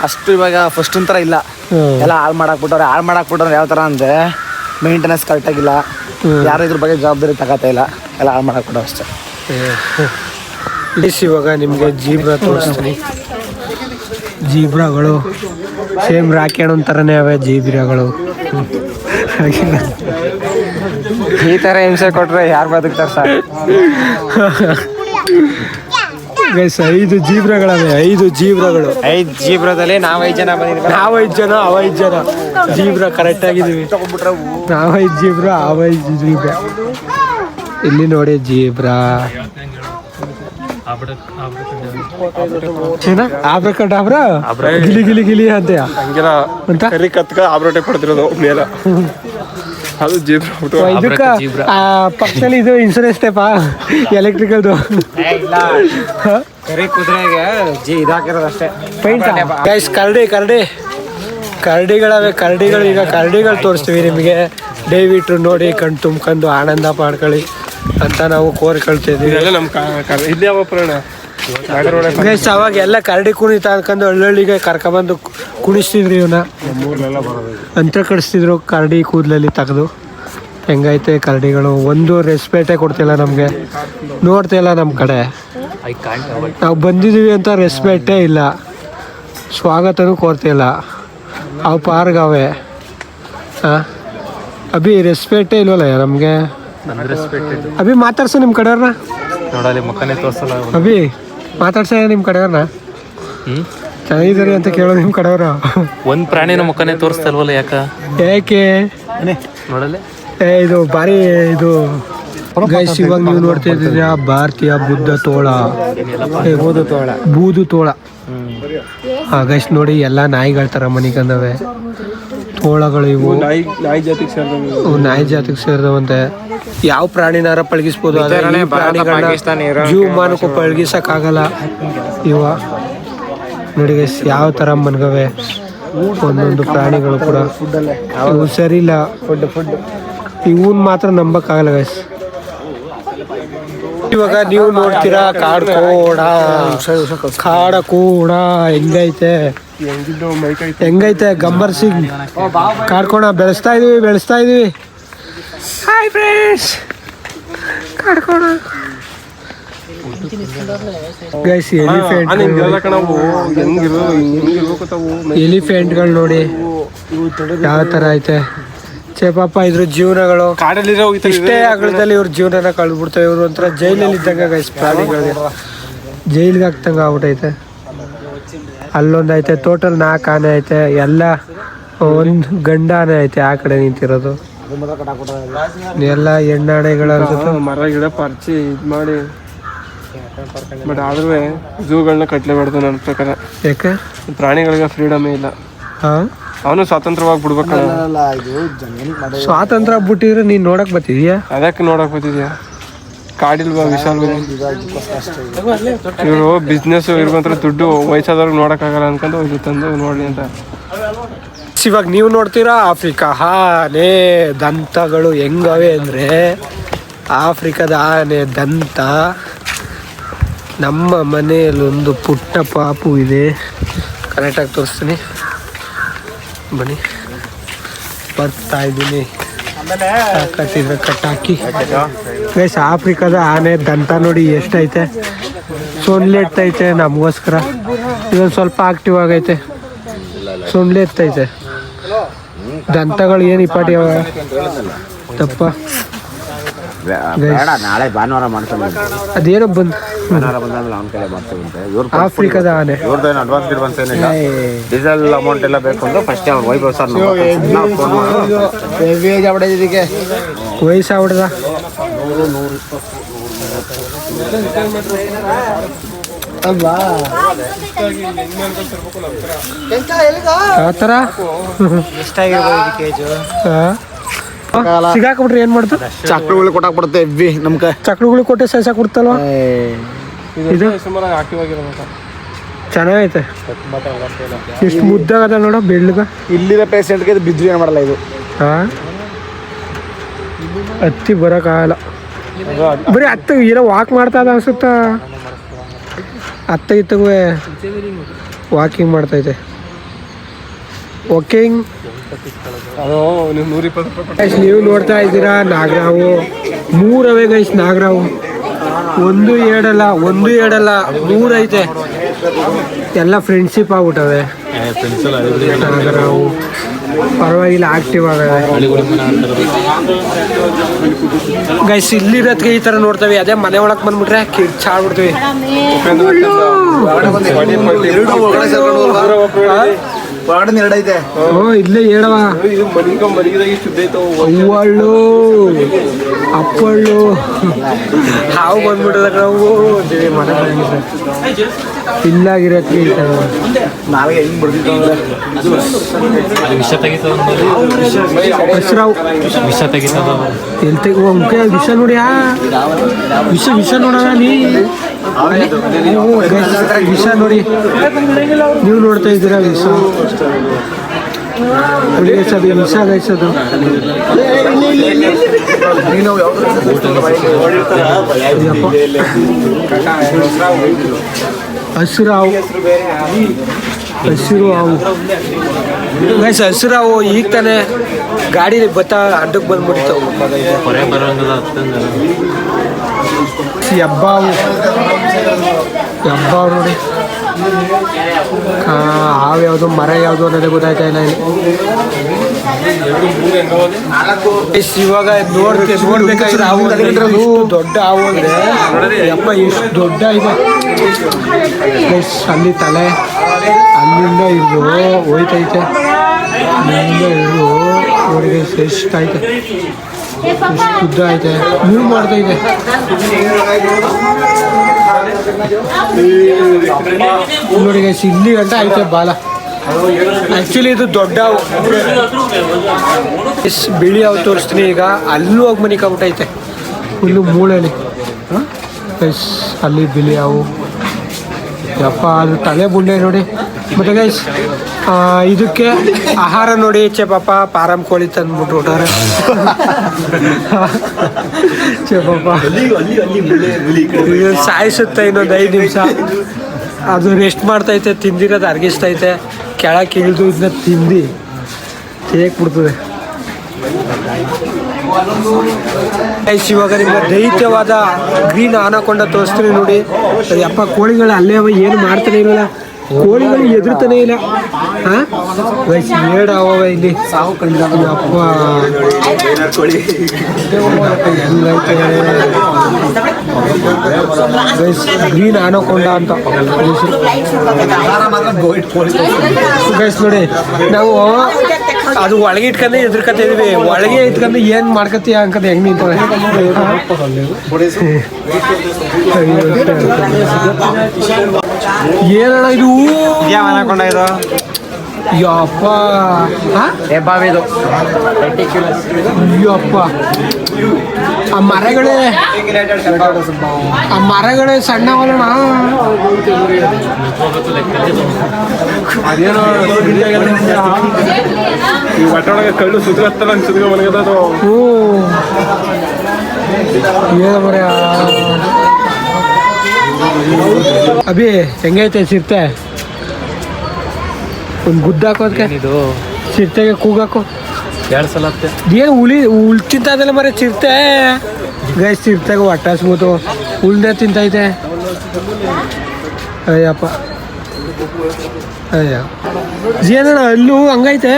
ಅಷ್ಟು ಇವಾಗ ಫಸ್ಟ್ ತರ ಇಲ್ಲ. ಎಲ್ಲ ಹಾಳು ಮಾಡಾಕ್ ಬಿಟ್ಟವ್ರೆ ಹಾಳು ಮಾಡಾಕ್ ಬಿಟ್ಟವ್ರೆ ಯಾವ ತರ ಅಂದ್ರೆ ಮೇಂಟೆನೆನ್ಸ್ ಕರೆಕ್ಟ್ ಆಗಿಲ್ಲ. ಯಾರು ಇದ್ರ ಬಗ್ಗೆ ಜವಾಬ್ದಾರಿ ತಗೋತಾ ಇಲ್ಲ. ಎಲ್ಲ ಹಾಳು ಮಾಡಕ್ ಬಿಡೋ ಅಷ್ಟೇ ಇಳಿಸಿ ಇವಾಗ ನಿಮಗೆ ಜೀಬ್ರಾ ತೋರಿಸ್ತೀನಿ. ಜೀಬ್ರಾಗಳು ಸೇಮ್ ರಾಕಿ ಹಣ್ಣು ಥರನೇ ಅವೆ ಜೀಬ್ರಾಗಳು. ಈ ತರ ಹಿಂಸೆ ಕೊಟ್ಟರೆ ಯಾರು ಬದುಕ್ತಾರೆ ಸರ್ ಗೈಸ್ ಐದು ಜೀಬ್ರಗಳವೆ ಐದು ಜೀಬ್ರಗಳು. ಐದು ಜೀಬ್ರದಲ್ಲಿ ನಾವ್ ಐದ್ ಜನ ಬಂದಿದ್ವಿ ನಾವು ಐದು ಜನ ಅವ ಐದು ಜನ. ಜೀಬ್ರಾ ಕರೆಕ್ಟ್ ಆಗಿದ್ದೀವಿ. ನಾವು ಐದು ಜೀಬ್ರಾ ಅವ ಐದು ಜೀಬ್ರಾ. ಇಲ್ಲಿ ನೋಡಿ ಜೀಬ್ರಾ. ಏನ? ಆಬ್ರಕಟಾಬ್ರ ಗಿಲಿ ಗಿಲಿ ಗಿಲಿ ಅಂತೆಯ ಹಂಗೆಲ್ಲ ಅಂತ? ಕರಿ ಕತ್ಕ ಆಬ್ರೋಟೆ ಪಡ್ತಿರೋದು ಮೇಲ. ಅದು ಇದಕ್ಕ ಆ, ಪಕ್ಕದಲ್ಲಿ ಇದು ಇನ್ಸೂರೆನ್ಸ್ ಟೈಪಾ ಎಲೆಕ್ಟ್ರಿಕಲ್ದು ಕರಿ ಕುದುರೆಗೆ ಜಿ ಇದಾಕಿರೋದು ಅಷ್ಟೇ ಪೈಂಟ್ ಗೈಸ್ ಕರಡಿ ಕರಡಿ. ಕರಡಿಗಳವೆ ಕರಡಿಗಳು ಈಗ ಕರಡಿಗಳು ತೋರಿಸ್ತೀವಿ ನಿಮಗೆ. ದಯವಿಟ್ಟು ನೋಡಿ ಕಣ್ ತುಂಬ್ಕೊಂಡು ಆನಂದ ಮಾಡ್ಕೊಳ್ಳಿ. ಅಂತ ನಾವು ಕೋರಿ ಇದೆಲ್ಲ ನಮ್ಮ ಕ- ಇಲ್ಲಿ ಯಾವ ಪುರಾಣ? ನಾಗರಹೊಳೆ ಗೈಸ್ ಅವಾಗ ಎಲ್ಲ ಕರಡಿ ಕುಣಿತ ಅನ್ಕೊಂಡು ಹಳ್ಳಿಗೆ ಕರ್ಕೊಬಂದು ಕು- ಕುಣಿಸ್ತಿದ್ರು ಇವನ್ನ ಅಂತ ಕಡಿಸ್ತಿದ್ರು ಕರಡಿ ಕೂದಲಲ್ಲಿ ತೆಗೆದು. ಹೆಂಗೈತೆ ಕರಡಿಗಳು? ಒಂದು ರೆಸ್ಪೆಕ್ಟೇ ಕೊಡ್ತಿಲ್ಲ ನಮಗೆ. ನೋಡ್ತಿಲ್ಲ ನಮ್ಮ ಕಡೆ. ನಾವು ಬಂದಿದ್ದೀವಿ ಅಂತ ರೆಸ್ಪೆಕ್ಟೇ ಇಲ್ಲ. ಸ್ವಾಗತನೂ ಕೋರ್ತಿಲ್ಲ ಅವು ಪಾರ್ಗವೆ. ಹಾಂ ಅಭಿ ರೆಸ್ಪೆಕ್ಟೇ ಇಲ್ವಲ್ಲ ನಮಗೆ? ರೆಸ್ಪೆಕ್ಟ್ ಅಭಿ ಮಾತಾಡ್ಸೋ ನಿಮ್ಮ ಕಡೆಯವ್ರನ್ನ. ನೋಡಲ್ಲಿ ಮಕ್ಕನೇ ತೋರಿಸಲ್ಲ ಅವ್ನು. ಅಭಿ ಮಾತಾಡ್ಸ ನಿಮ್ಮ ಕಡೆಯವ್ರನ್ನ. ಹ್ಮ್? ಚೆನ್ನಾಗಿದ್ದೀರಿ ಅಂತ ಕೇಳೋ ನಿಮ್ಮ ಕಡೆಯವ್ರ. ಒಂದ್ ಪ್ರಾಣಿನ ಮುಖನೇ ತೋರಿಸ್ತಲ್ವಲ್ಲ ಯಾಕ? ಏಕೆ? ನೋಡಲ್ಲಿ ಏ ಇದು ಭಾರಿ ಇದು ಗೈಸ್ ಇವಾಗ ನೀವು ನೋಡ್ತಾ ಇದ್ದೀರಾ ಭಾರತೀಯ ಬುದ್ಧ ತೋಳ. ಏ, ಬೂದು ತೋಳ. ಬೂದು ತೋಳ. ಹಾ ಗೈಸ್ ನೋಡಿ ಎಲ್ಲ ನಾಯಿಗಳ ಥರ ಮನಿಕಂದವೆ ತೋಳಗಳು ಇವು. ನಾಯಿ ನಾಯಿ ಜಾತಿಗೆ ಸೇರಿದಂಗೆ ಅವು ನಾಯಿ ಜಾತಿಗೆ ಸೇರಿದವಂತೆ. ಯಾವ ಪ್ರಾಣಿನಾರ ಪಳಗಿಸ್ಬೋದು? ಜೀವ ಈ ಪ್ರಾಣಿಗಳನ್ನ ಜೀವಮಾನಕ್ಕೂ ಪಳಗಿಸಕ್ಕಾಗಲ್ಲ. ಇವ ನೋಡಿ ಗೈಸ್ ಯಾವ ಥರ ಮನ್ಗವೆ? ಒಂದೊಂದು ಪ್ರಾಣಿಗಳು ಕೂಡ. ಸರಿ ಇಲ್ಲ ಫುಡ್ ಫುಡ್ ಇವನ್ ಮಾತ್ರ ನಂಬಕ್ಕಾಗಲ್ಲ ಗೈಸ್ ಇವಾಗ ನೀವು ನೋಡ್ತೀರಾ ಕಾಡ್ ಕೋಡ ಕಾಡ ಕೋಡ ಹೆಂಗೈತೆ? ಹೆಂಗೈತೆ? ಗಂಬರ್ ಸಿಂಗ್. ಕಾಡ್ಕೋಣ ಬೆಳೆಸ್ತಾ ಇದೀವಿ ಬೆಳೆಸ್ತಾ ಇದೀವಿ. ಹಾಯ್ ಫ್ರೆಂಡ್ಸ್ ಕಾಡ್ಕೋಣ ಗೈಸ್ ಎಲಿಫೆಂಟ್ ಎಲಿಫೆಂಟ್ಗಳು ನೋಡಿ. ಯಾವ ಥರ ಐತೆ. ಚೇ ಪಾಪ ಇದ್ರ ಜೀವನಗಳು. ಇಷ್ಟೇ ಅಗಲದಲ್ಲಿ ಇವ್ರ ಜೀವನನ ಕಳ್ಬಿಡ್ತವೆ ಇವ್ರು ಒಂಥರ ಜೈಲಲ್ಲಿ ಇದ್ದಂಗೆ ಗೈಸ್ ಪ್ರಾಣಿಗಳಿಗೆ. ಜೈಲ್ಗೆ ಹಾಕ್ದಂಗೆ ಆಗ್ಬಿಟ್ಟೈತೆ. ಅಲ್ಲೊಂದು ಐತೆ ಟೋಟಲ್ ನಾಲ್ಕು ಆನೆ ಐತೆ. ಎಲ್ಲ ಒಂದು ಗಂಡ ಆನೆ ಐತೆ ಆ ಕಡೆ ನಿಂತಿರೋದು. ಎಲ್ಲ. ಎಣ್ಣೆಗಳು ಮರ ಗಿಡ ಪರ್ಚಿ ಇದು ಮಾಡಿ. ಬಟ್ ಆದ್ರೂ ಝೂಗಳನ್ನ ಕಟ್ಲೇಬಾರ್ದು ನನ್ನ ಪ್ರಕಾರ. ಯಾಕೆ? ಪ್ರಾಣಿಗಳಿಗೆ ಫ್ರೀಡಮೇ ಇಲ್ಲ. ಅವನು ಸ್ವತಂತ್ರವಾಗಿ ಬಿಡ್ಬೇಕಲ್ಲ. ಸ್ವಾತಂತ್ರ್ಯ ಬಿಟ್ಟಿದ್ರೆ ನೀನ್ ನೋಡಕ್ ಬರ್ತಿದ್ಯಾ? ಅದಕ್ಕೆ ನೋಡಕ್ ಬರ್ತಿದ್ಯಾ? ಕಾಡಿಲ್ವಾ ವಿಶಾಲ್ ಇವರು ಬಿಸ್ನೆಸ್ ಇರ್ಬಂತ್ರ ದುಡ್ಡು ವಯಸ್ಸಾದವ್ರಿಗೆ ನೋಡಕ್ಕಾಗಲ್ಲ ಅನ್ಕೊಂಡು ಇದು ತಂದು ನೋಡ್ಲಿ ಅಂತ. ಇವಾಗ ನೀವು ನೋಡ್ತೀರಾ ಆಫ್ರಿಕಾ? ಆನೆ ದಂತಗಳು ಹೆಂಗವೆ ಅಂದರೆ ಆಫ್ರಿಕಾದ ಆನೆ ದಂತ. ನಮ್ಮ ಮನೆಯಲ್ಲೊಂದು ಪುಟ್ಟ ಪಾಪು ಇದೆ. ಕರೆಕ್ಟಾಗಿ ತೋರಿಸ್ತೀನಿ. ಬನ್ನಿ. ಬರ್ತಾ ಇದ್ದೀನಿ. ಕಟ್ಟಿದ್ರೆ ಕಟ್ಟಾಕಿ ಗೈಸ್ ಆಫ್ರಿಕಾದ ಆನೆ ದಂತ ನೋಡಿ ಎಷ್ಟೈತೆ. ಸೊನ್ಲೆತ್ತೈತೆ ನಮಗೋಸ್ಕರ. ಇದೊಂದು ಸ್ವಲ್ಪ ಆಕ್ಟಿವ್ ಆಗೈತೆ. ಸೊನ್ಲೆತ್ತೈತೆ ದಂತಗಳು ಏನು ಇಪ್ಪಾಟಿ ಅವ ತಪ್ಪ ಬೇಡ ನಾಳೆ ಭಾನುವಾರ ಮಾಡ್ತಾನೆ ಅದೇನೋ ಬಂದು ಭಾನುವಾರ ಬಂದಾದ್ಮೇಲೆ ಅವ್ನ ಕೈಲೇ ಮಾಡ್ತೀವಂತೆ ಇವ್ರು ಆಫ್ರಿಕಾದ ಆನೆ ಇವ್ರದ್ದೇನು ಅಡ್ವಾನ್ಸ್ ಗಿಡ್ವಾನ್ಸ್ ಏನಿಲ್ಲ ಡೀಸೆಲ್ ಅಮೌಂಟ್ ಎಲ್ಲ ಬೇಕು ಅಂದ್ರೆ ಫಸ್ಟ್ ಅವ್ರು ವೈಭವ್ ಸರ್ ಇದಕ್ಕೆ ವಯಸ್ಸಾಗ್ಬಿಡ್ದ ಆ ಥರ? ಸಿಗಾಕ್ಬಿಟ್ರೆ ಏನು ಮಾಡ್ತು ಚಕ್ರಗಳು ಕೊಟ್ಟಾಕ್ ಬಿಡುತ್ತೆ ಎವ್ವಿ ನಮ್ಗೆ. ಚಕ್ಳುಗಳು ಚಕ್ರಗಳು ಕೊಟ್ಟೆ ಸೈಸಾಕ್ ಬಿಡ್ತಲ್ವ? ಇದು ಸುಮಾರು ಆಕ್ಟಿವ್ ಆಗಿರ್ಬೇಕು. ಚೆನ್ನಾಗೈತೆ. ಎಷ್ಟು ಮುದ್ದಾಗದ ನೋಡ ಬೆಳ್ಳಗ. ಇಲ್ಲಿರೋ ಪೇಷಂಟ್ಗೆ ಇದು ಬಿದ್ರು ಏನು ಮಾಡಲ್ಲ ಇದು. ಹಾ ಹತ್ತಿ ಬರೋಕ್ಕಾಗಲ್ಲ ಬರೀ ಹತ್ತು ಇರೋ ವಾಕ್ ಮಾಡ್ತಾ ಇದ್ದ ಅನ್ಸುತ್ತ? ಹತ್ತ ಇತ್ತಗುವೆ ವಾಕಿಂಗ್ ಮಾಡ್ತೈತೆ. ವಾಕಿಂಗ್ ನೀವು ನೋಡ್ತಾ ಇದ್ದೀರಾ ನಾಗರಾವು? ಮೂರವೇ ಗೈಸ್ ನಾಗರಾವು. ಒಂದು ಏಡಲ್ಲ ಒಂದು ಎರಡಲ್ಲ ಮೂರೈತೆ ಎಲ್ಲ ಫ್ರೆಂಡ್ಶಿಪ್ ಆಗ್ಬಿಟ್ಟವೆ. ಪರವಾಗಿಲ್ಲ ಆಕ್ಟಿವ್ ಆಗವೆ ಗೈಸ್ ಇಲ್ಲಿರೋದ್ಗೆ ಈ ಥರ ನೋಡ್ತೇವೆ. ಅದೇ ಮನೆ ಒಳಗೆ ಬಂದ್ಬಿಟ್ರೆ ಕಿರ್ಚಾಡ್ಬಿಡ್ತೀವಿ ಎರಡು ಒಳಗಡೆ ಎರಡೈತೆ. ಓ ಇಲ್ಲೇ ಹೇಳವ ಇದು ಅವ್ವಳ್ಳು ಅಪ್ಪಳ್ಳು. ಹಾವು ಬಂದ್ಬಿಟ್ಟದ ನಾವು. ಮನೆ ಹೆಂಗ್ ವಿಷ ತೆಗಿತಾವ ಹೆಸ್ರಾವು ವಿಷ ಎಲ್ಲಿ ಮುಖ? ವಿಷ ನೋಡಿ ಆ ವಿಷ ವಿಷ ನೋಡೋಣ ನೀ. ವಿಷ ನೋಡಿ ನೀವು ನೋಡ್ತಾ ಇದ್ದೀರಾ ವಿಷ ಅದು ವಿಷ ಗೈಸ್ ಅದು ನೀನು ಅಯ್ಯಪ್ಪ. ಹಸಿರು ಹಾವು ಹಸಿರು ಹಾವು ಗೈಸ್ ಹಸಿರು ಹಾವು ಈಗ ತಾನೇ ಗಾಡಿ ಬತ್ತ ಅಡ್ಡಕ್ಕೆ ಬಂದ್ಬಿಡ್ತಾವು ಹಬ್ಬ ಹಬ್ಬ ನೋಡಿ. ಹಾವು ಯಾವುದು, ಮರ ಯಾವುದು ಅನ್ನೋದೇ ಗೊತ್ತಾಯ್ತಾ ಇಲ್ಲ ಇಲ್ಲಿ. ಇವಾಗ ನೋಡ್ತೀವಿ ನೋಡ್ಬೇಕಾದ್ರೆ ಹಾವು ಅಂದ್ರೆ ದೊಡ್ಡ ಹಾವು ಅಂದ್ರೆ. ಯಪ್ಪ ಇಷ್ಟು ದೊಡ್ಡ ಇದೆ. ಅಲ್ಲಿ ತಲೆ, ಅಲ್ಲಿಂದ ಇದು ಹೋಯ್ತೈತೆ. ಅಲ್ಲಿಂದ ಇದು ಅವ್ರಿಗೆ ಎಷ್ಟು ಉದ್ದ ಐತೆ ಮೂವ್ ಇದೆ ನೋಡಿ ಗೈಸ್ ಇಲ್ಲಿ ಗಂಟ ಐತೆ ಬಾಲ ಆಕ್ಚುಲಿ ಇದು ದೊಡ್ಡ. ಎಸ್ ಬಿಳಿ ಅವು ತೋರಿಸ್ತೀನಿ ಈಗ ಅಲ್ಲೂ ಹೋಗಿ ಮನೆ ಐತೆ ಫುಲ್ಲು ಮೂಳೆಲಿ ಎಸ್ ಅಲ್ಲಿ ಬಿಳಿ ಅವು ಯಪ್ಪ ಅದು ತಲೆ ಬುಂಡೆ ನೋಡಿ ಮತ್ತೆ ಗೈಸ್ ಇದಕ್ಕೆ ಆಹಾರ ನೋಡಿ ಚೆ ಪಾಪ, ಪಾರಂ ಕೋಳಿ ತಂದ್ಬಿಟ್ಟು ಹೊಟ್ಟಾರೆ ಚೆ ಪಾಪ. ಸಾಯಿಸುತ್ತೆ ಇನ್ನೊಂದು ಐದು ನಿಮಿಷ. ಅದು ರೆಸ್ಟ್ ಮಾಡ್ತೈತೆ, ತಿಂದಿರೋದು ಅರ್ಗಿಸ್ತೈತೆ. ಕೆಳಕ್ಕೆ ಇಳಿದು ಇದನ್ನ ತಿಂದು. ಹೇಗೆ ಬಿಡ್ತದೆ. ಇವಾಗ ನಿಮ್ಗೆ ದೈತ್ಯವಾದ ಗ್ರೀನ್ ಆನಕೊಂಡ ತೋರಿಸ್ತೀನಿ ನೋಡಿ. ಅಪ್ಪ ಕೋಳಿಗಳು ಅಲ್ಲೇ ಏನು ಮಾಡ್ತಾನೆ ಇರಲ್ಲ. ಕೋಳಿಗಳು ಎದುರ್ತಾನೆ ಇಲ್ಲ. ಹಾ? ಗೈಸ್ ಬೇಡ ಇಲ್ಲಿ. ಯಪ್ಪ. ಗೈಸ್ ಗ್ರೀನ್ ಆನಕೊಂಡ ಅಂತ. ಗೈಸ್ ನೋಡಿ ನಾವು ಅದು ಒಳಗೆ ಇಟ್ಕೊಂಡು ಎದುರ್ಕತ ಇದೀವಿ. ಒಳಗೆ ಇಟ್ಕೊಂಡು ಏನ್ ಮಾಡ್ಕತ್ತೀಯ ಅಂಕದ ಹೆಂಗ್ ನಿಂತವೆ ಏನಣ್ಣ ಇದು? ಯಪ್ಪ. ಹಾ? ಆ ಮರಗಳೇ ಆ ಮರಗಳೇ ಸಣ್ಣವಲ್ಲಣ್ಣ. ಅದೇನೋ ಈ ಒಟ್ಟೊಳಗೆ ಕಳ್ಳು ಸುತ್ತಲ ಮನೆಗದ ಹ್ಞೂ. ಏನು ಬರ ಅಭಿ ಹೆಂಗೈತೆ ಸಿರ್ತೆ? ಒಂದು ಗುದ್ದಾಕೋದ್ಕೆ ಇದು ಚಿರತೆಗೆ ಕೂಗಾಕು. ಎರಡು ಸಲ ಏನು ಹುಲಿ ಹುಲ್ ತಿಂತದಲ್ಲ ಮರ ಚಿರತೆ. ಗೈಸ್ ಚಿರತೆಗೆ ಹೊಟ್ಟಾಸ್ಬೋದು ಸ್ಮೂತು ಹುಲ್ನೇ ತಿಂತೈತೆ. ಅಯ್ಯಪ್ಪ. ಅಯ್ಯ. ಏನಣ್ಣ ಅಲ್ಲು ಹಂಗೈತೆ?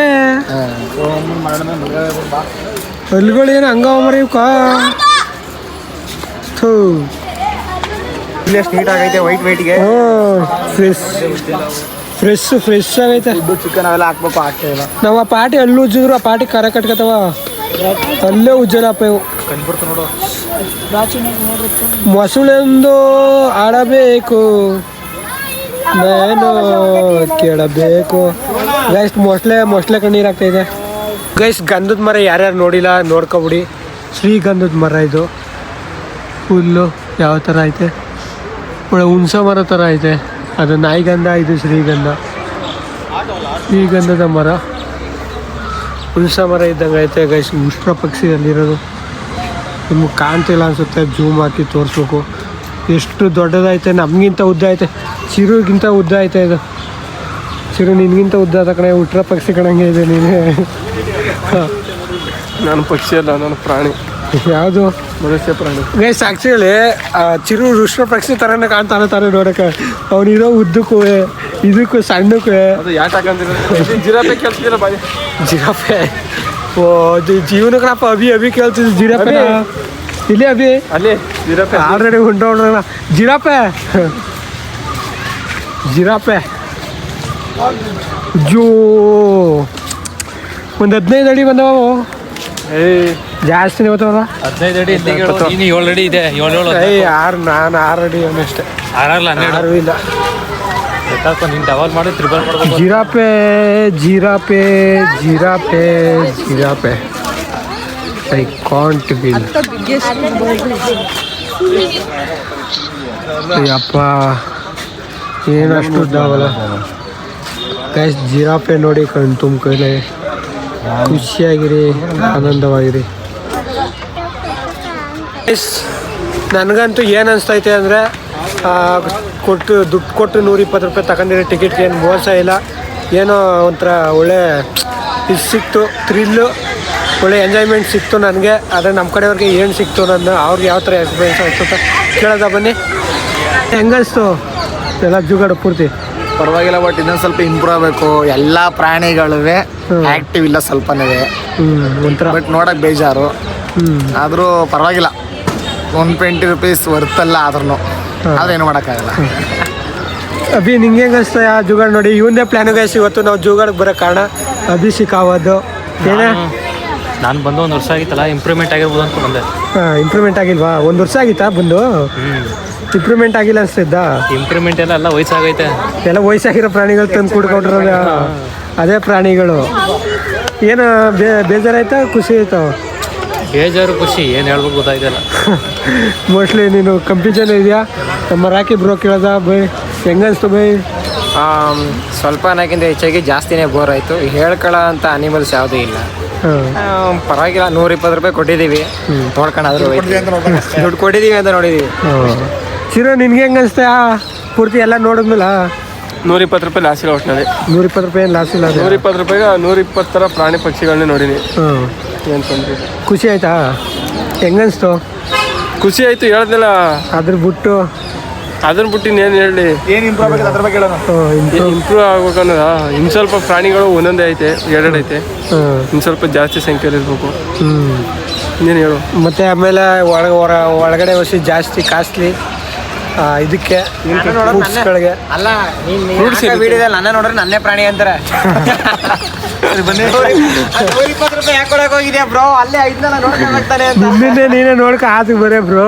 ಅಲ್ಲುಗಳು ಏನು ಹಂಗವ ಮರ ಇವಕ್ಕ? ಥೂ. ನೀಟ್ ಆಗೈತೆ ವೈಟ್ ವೈಟ್ಗೆ ಹ್ಞೂ ಫ್ರೆಶ್ ಫ್ರೆಶ್ ಫ್ರೆಶ್ ಆಗೈತೆ. ಚಿಕನ್ ಅವೆಲ್ಲ ಹಾಕ್ಬೇಕು ಆಗ್ತಾ ಇಲ್ಲ ನಾವು ಆ ಪಾಟಿ ಅಲ್ಲಿ ಉಜ್ಜಿದ್ರು ಆ ಪಾಟಿ ಕರ ಕಟ್ಕತವ ಅಲ್ಲೇ ಉಜ್ಜಲಪ್ಪ ಇವು. ಮೊಸಳೆಂದು ಆಡಬೇಕು. ನಾನು ಕೇಳಬೇಕು. ಗೈಸ್ ಮೊಸಳೆ ಮೊಸಳೆ ಕಣ್ಣೀರು ಆಗ್ತಾ ಇದೆ. ಗೈಸ್ ಗಂಧದ ಮರ ಯಾರ್ಯಾರು ನೋಡಿಲ್ಲ ನೋಡ್ಕೊಬಿಡಿ. ಶ್ರೀಗಂಧದ ಮರ ಇದು. ಹುಲ್ಲು ಯಾವ ಥರ ಐತೆ? ಒಳ್ಳೆ ಹುಣ್ಸೆ ಮರ ಥರ ಐತೆ. ಅದು ನಾಯಿಗಂಧ ಇದು ಶ್ರೀಗಂಧ ಶ್ರೀಗಂಧದ ಮರ. ಹುಣ್ಸೆ ಮರ ಇದ್ದಂಗೆ ಐತೆ. ಗೈಸ್ ಉಷ್ಟ್ರ ಪಕ್ಷಿ ಅಲ್ಲಿರೋದು ನಿಮ್ಗೆ ಕಾಣ್ತಿಲ್ಲ ಅನಿಸುತ್ತೆ. ಜೂಮ್ ಹಾಕಿ ತೋರಿಸ್ಬೇಕು. ಎಷ್ಟು ದೊಡ್ಡದೈತೆ ನಮಗಿಂತ ಉದ್ದ ಐತೆ. ಚಿರುಗಿಂತ ಉದ್ದ ಐತೆ ಇದು. ಚಿರು, ನಿನಗಿಂತ ಉದ್ದ ಆದ ಕಣೆ. ಉಟ್ರ ಪಕ್ಷಿ ಕಣಂಗೆ ಇದೆ ನೀನು. <laughs> ನಾನು ಪಕ್ಷಿ ಅಲ್ಲ, ನಾನು ಪ್ರಾಣಿ. ಯಾವುದು? ಮನುಷ್ಯ ಪ್ರಾಣಿ ಗೈಸ್ ಆ್ಯಕ್ಚುಲಿ ಚಿರು ರುಷ್ಣ ಪಕ್ಷಿ ಥರನೇ ಕಾಣ್ತಾನೆ ತಾನೆ ನೋಡಕ್ಕೆ. ಅವನಿರೋ ಉದ್ದಕ್ಕೂ ಇದಕ್ಕೂ ಸಣ್ಣಕ್ಕೂ. ಜಿರಾಪೆ ಕೇಳ್ತಿದ್ದೀರ ಬಾಯಿ? ಜಿರಾಫೆ? ಓ ಜಿ- ಜೀವನಕ್ಕಪ್ಪ ಅಭಿ ಅಭಿ ಕೇಳ್ತಿದ್ದು ಜಿರಾಫೆ ಇಲ್ಲಿ ಅಭಿ? ಅಲ್ಲಿ ಜಿರಾಫೆ. ಆಲ್ರೆಡಿ ಹೊಂಟೋಣ ಜಿರಾಫೆ? ಜಿರಾಫೆ. ಜೋ. ಒಂದು ಹದಿನೈದು ಅಡಿ ಬಂದವು ಏ ಜಾಸ್ತಿನೇ ಬರ್ತಾವಲ್ಲ ಹದಿನೈದು ಅಡಿ ಇಲ್ಲಿಗೆ ಏಳು ಅಡಿ ಇದೆ. ಏಳು ಏಳು ಏಯ್ ಆರು ನಾನು ಆರು ಅಡಿ ಅವನಷ್ಟೇ ಆರಲ್ಲ ಹನ್ನೆರಡು. ಆರು ಇಲ್ಲ. ನೀನು ಡಬಲ್ ಮಾಡಿ ತ್ರಿಬಲ್ ಮಾಡ್ಬೇಕು giraffe giraffe giraffe giraffe I can't believe. Ayyappa ಏನು ಅಷ್ಟು ಉದ್ದಾವಲ್ಲ ಗೈಸ್ ಜಿರಾಪೆ ನೋಡಿ ಕಣ್ ತುಂಬ ಕೈಲೆ. ಖುಷಿಯಾಗಿರಿ ಆನಂದವಾಗಿರಿ. ನನಗಂತೂ ಏನು ಅನಿಸ್ತೈತೆ ಅಂದರೆ ಕೊಟ್ಟು ದುಡ್ಡು ಕೊಟ್ಟು ನೂರಿಪ್ಪತ್ತು ರೂಪಾಯಿ ತಗೊಂಡಿರೋ ಟಿಕೆಟ್ಗೆ ಏನು ಮೋಸ ಇಲ್ಲ. ಏನೋ ಒಂಥರ ಒಳ್ಳೆ ಇದು ಸಿಕ್ತು ಥ್ರಿಲ್ಲು ಒಳ್ಳೆ ಎಂಜಾಯ್ಮೆಂಟ್ ಸಿಕ್ತು ನನಗೆ. ಆದರೆ ನಮ್ಮ ಕಡೆಯವ್ರಿಗೆ ಏನು ಸಿಕ್ತು ನನ್ನ ಅವ್ರಿಗೆ ಯಾವ ಥರ ಎಕ್ಸ್ಪೀರಿಯನ್ಸ್ ಆಯ್ತು ಕೇಳೋದ ಬನ್ನಿ. ಹೆಂಗಸ್ತು ಎಲ್ಲ ಜುಗಾಡು ಪೂರ್ತಿ. ಪರವಾಗಿಲ್ಲ ಬಟ್ ಇನ್ನೊಂದು ಸ್ವಲ್ಪ ಇಂಪ್ರೂವ್ ಆಗಬೇಕು. ಎಲ್ಲ ಪ್ರಾಣಿಗಳಿವೆ ಆಕ್ಟಿವ್ ಇಲ್ಲ ಸ್ವಲ್ಪನೇ. ಬಟ್ ನೋಡೋಕೆ ಬೇಜಾರು. ಆದರೂ ಪರವಾಗಿಲ್ಲ. ಒನ್ ಟ್ವೆಂಟಿ ರುಪೀಸ್ ವರ್ತಲ್ಲ ಆದ್ರೂ ಅದೇನು ಏನು ಮಾಡೋಕ್ಕಾಗಲ್ಲ. ಅಭಿ ನಿಂಗೆ ಹೆಂಗೆ ಅನಿಸ್ತಾ ಆ ಜುಗಾಡ್ ನೋಡಿ? ಇವನ್ನೇ ಪ್ಲ್ಯಾನ್ ಗೈಸ್ ಇವತ್ತು ನಾವು ಜುಗಾಡ್ಗೆ ಬರೋ ಕಾರಣ ಅಭಿ ಸಿಕ್ಕಾವದ್ದು ಏನೇ? ನಾನು ಬಂದು ಒಂದು ವರ್ಷ ಆಗಿತ್ತಲ್ಲ ಇಂಪ್ರೂವ್ಮೆಂಟ್ ಆಗಿರ್ಬೋದು ಅಂತ ಬಂದೆ. ಇಂಪ್ರೂವ್ಮೆಂಟ್ ಆಗಿಲ್ವಾ? ಒಂದು ವರ್ಷ ಆಗಿತ್ತಾ ಬಂದು? ಇಂಪ್ರೂವ್ಮೆಂಟ್ ಆಗಿಲ್ಲ ಅನಿಸ್ತಿದ್ದ? ಇಂಪ್ರೂವ್ಮೆಂಟ್ ಎಲ್ಲ ಎಲ್ಲ ವಯಸ್ಸಾಗೈತೆ. ಎಲ್ಲ ವಯಸ್ಸಾಗಿರೋ ಪ್ರಾಣಿಗಳು ತಂದು ಕುಡ್ಕೊಂಡ್ರಲ್ಲ ಅದೇ ಪ್ರಾಣಿಗಳು. ಏನು ಬೇ ಬೇಜಾರಾಯ್ತಾ? ಖುಷಿ ಆಯ್ತಾ? ಬೇಜಾರು ಖುಷಿ ಏನು ಹೇಳ್ಬೇಕು ಗೊತ್ತಾಯ್ತಲ್ಲ ಮೋಸ್ಟ್ಲಿ <laughs> ನೀನು ಕಂಪ್ಯೂಟರ್ ಇದೆಯಾ? ನಮ್ಮ ರಾಕಿ ಬ್ರೋ ಕೇಳ್ದ ಬೈ ಹೆಂಗನ್ಸ್ತು ಬೈ? ಸ್ವಲ್ಪ ನಾಗಿಂದ ಹೆಚ್ಚಾಗಿ ಜಾಸ್ತಿನೇ ಬೋರ್ ಆಯಿತು. ಹೇಳ್ಕೊಳ್ಳೋ ಅಂತ ಅನಿಮಲ್ಸ್ ಯಾವುದೂ ಇಲ್ಲ. ಪರವಾಗಿಲ್ಲ ನೂರ ಇಪ್ಪತ್ತು ರೂಪಾಯಿ ಕೊಟ್ಟಿದ್ದೀವಿ. ನೋಡ್ಕೊಂಡಾದ್ರೂ <laughs> ದುಡ್ಡು ಕೊಟ್ಟಿದ್ದೀವಿ ಅಂತ ನೋಡಿದ್ದೀವಿ. ಚಿರೋ ನಿನ್ಗೆ ಹೆಂಗೆ ಅನಿಸ್ತಾ? ಪೂರ್ತಿ ಎಲ್ಲ ನೋಡಿದ್ಮೇಲೆ ನೂರ ಇಪ್ಪತ್ತು ರೂಪಾಯಿ ಲಾಸ್ ಇಲ್ಲ ಒಟ್ಟಿನಲ್ಲಿ ನೂರ ಇಪ್ಪತ್ತು ರೂಪಾಯಿ ಏನು ಲಾಸ್ ಇಲ್ಲ ನೂರ ಇಪ್ಪತ್ತು ರೂಪಾಯಿಗೆ ನೂರ ಇಪ್ಪತ್ತರ ಥರ ಪ್ರಾಣಿ ಪಕ್ಷಿಗಳನ್ನೇ ನೋಡೀನಿ ಏನು ತೊಂದರೆ ಇಲ್ಲ. ಖುಷಿ ಆಯ್ತಾ? ಹೆಂಗನ್ಸ್ತು? ಖುಷಿ ಆಯ್ತು ಹೇಳ್ದಲ್ಲ ಅದ್ರ ಬಿಟ್ಟು. ಅದನ್ನ ಬಿಟ್ಟು ಇನ್ನೇನು ಹೇಳಿ? ಏನು ಇಂಪ್ರೂವ್ ಆಗಬೇಕು ಅದ್ರ ಬಗ್ಗೆ ಹೇಳೋಣ. ಇಂಪ್ರೂವ್ ಆಗ್ಬೇಕು ಅನ್ನೋದ ಇನ್ನು ಸ್ವಲ್ಪ ಪ್ರಾಣಿಗಳು ಒಂದೊಂದೇ ಐತೆ ಎರಡೆರಡು ಐತೆ. ಇನ್ನು ಸ್ವಲ್ಪ ಜಾಸ್ತಿ ಸಂಖ್ಯೆಯಲ್ಲಿ ಇರಬೇಕು. ಇನ್ನೇನು ಹೇಳು? ಮತ್ತೆ ಆಮೇಲೆ ಒಳಗ ಹೊರ ಒಳಗಡೆ ವಸಿ ಜಾಸ್ತಿ ಕಾಸ್ಟ್ಲಿ ಇದಕ್ಕೆ ಫ್ರೂಟ್ಸ್ಗಳಿಗೆ ಅಲ್ಲ ನೀನು ವಿಡಿಯೋದಲ್ಲಿ ನನ್ನ ನೋಡ್ರೆ ನನ್ನೇ ಪ್ರಾಣಿ ಅಂತಾರೆ. <laughs> <laughs> ಯಾಕೆ ಕೊಡಕ್ಕೆ ಹೋಗಿದ್ಯಾ ಬ್ರೋ ಅಲ್ಲೇ ಐದ್ನಲ್ಲ ನೋಡ್ಕೊಂಡು ಹೋಗ್ತಾನೆ ಅಂತ. ನಿನ್ನೆ ನೀನೇ ನೋಡ್ಕೊ ಆತು ಬರೇ ಬ್ರೋ